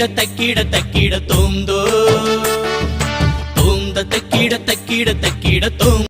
தக்கிட தக்கிட தக்கிட தோந்தோ தோந்த தக்கிட தக்கிட தக்கிட தோம்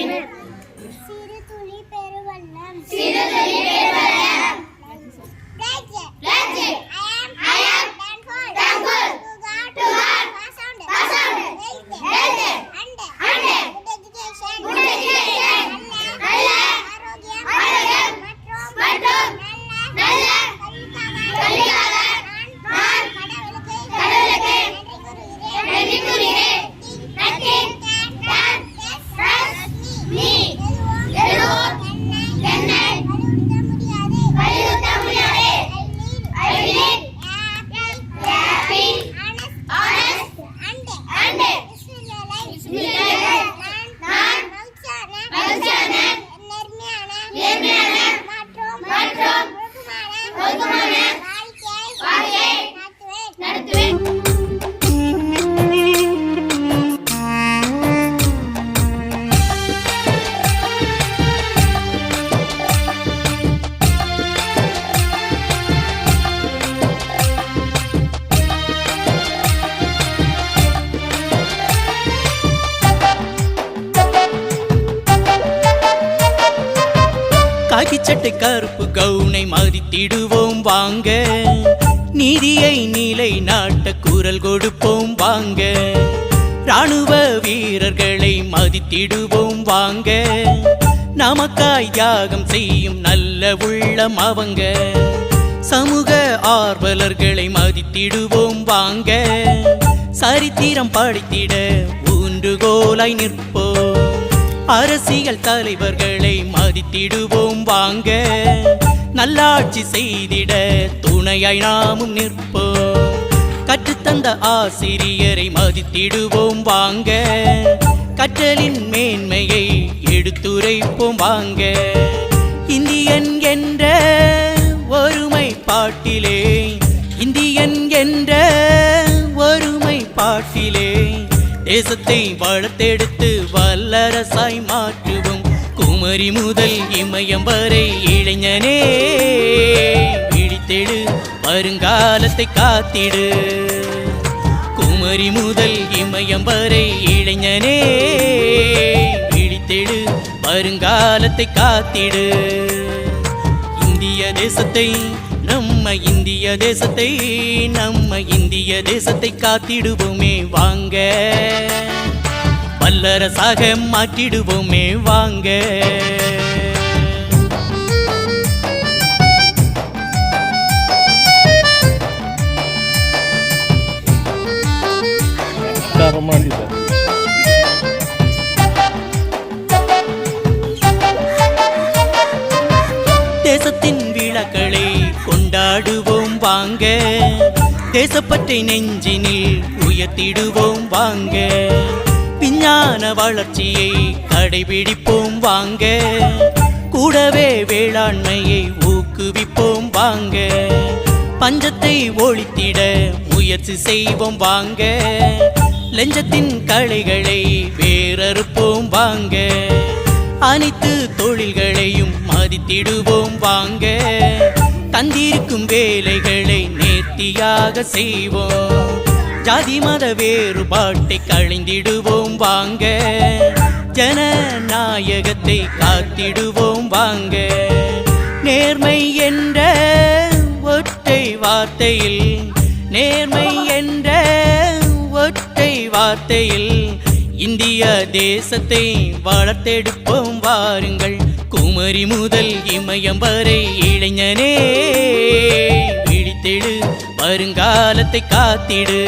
Amen. காக்கிச்சட்டை கருப்பு கவுனை மதித்திடுவோம் வாங்க. நீதியை நிலை நாட்ட குரல் கொடுப்போம் வாங்க. ராணுவ வீரர்களை மதித்திடுவோம் வாங்க. நமக்காய் தியாகம் செய்யும் நல்ல உள்ளம் அவங்க. சமூக ஆர்வலர்களை மதித்திடுவோம் வாங்க. சரித்திரம் படித்திட ஊன்றுகோலாய் நிற்போம். அரசியல் தலைவர்களை மதித்திடுவோம் வாங்க. நல்லாட்சி செய்திட துணையாய் நாமும் நிற்போம். கற்றுத்தந்த ஆசிரியரை மதித்திடுவோம் வாங்க. கற்றலின் மேன்மையை எடுத்துரைப்போம் வாங்க. இந்தியன் என்ற ஒருமை பாட்டிலே இந்தியன் என்ற தேசத்தை வளர்த்தெடுத்து வல்லரசாய் மாற்றுவோம். குமரி முதல் இமயம் வரை இளைஞனே இழித்தெடு வருங்காலத்தை காத்திடு. குமரி முதல் இமயம் வரை இளைஞனே இழித்தெடு வருங்காலத்தை காத்திடு. இந்திய தேசத்தை நம்ம இந்திய தேசத்தை நம்ம இந்திய தேசத்தை காத்திடுவோமே வாங்க. வல்லரசாக மாற்றிடுவோமே வாங்க. தேசத்தின் பாடுவோம் வாங்க. தேசப்பற்றை நெஞ்சினில் உயர்த்திடுவோம் வாங்க. விஞ்ஞான வளர்ச்சியை கடைபிடிப்போம் வாங்க. கூடவே வேளாண்மையை ஊக்குவிப்போம் வாங்க. பஞ்சத்தை ஒழித்திட முயற்சி செய்வோம் வாங்க. லஞ்சத்தின் களைகளை வேறறுப்போம் வாங்க. அனைத்து தொழில்களையும் மதித்திடுவோம் வாங்க. தந்திருக்கும் வேலைகளை நேர்த்தியாக செய்வோம். ஜாதி மத வேறுபாட்டை கழிந்திடுவோம் வாங்க. ஜனநாயகத்தை காத்திடுவோம் வாங்க. நேர்மை என்ற ஒற்றை வார்த்தையில் நேர்மை என்ற ஒற்றை வார்த்தையில் இந்திய தேசத்தை வளர்த்தெடுப்போம். வாருங்கள் குமரி முதல் இமயம் வரை இளைஞனே விழித்தெழு வருங்காலத்தை காத்திடு.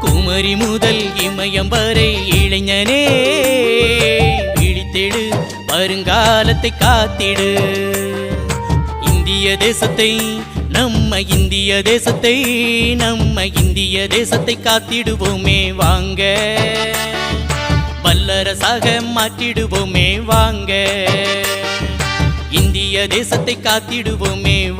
குமரி முதல் இமயம் வரை இளைஞனே விழித்தெழு வருங்காலத்தை காத்திடு. இந்திய தேசத்தை நம்ம இந்திய தேசத்தை நம்ம இந்திய தேசத்தை காத்திடுவோமே வாங்க. அரசாக மாற்றிடுவோமே வாங்க. இந்திய தேசத்தை காத்திடுவோமே வா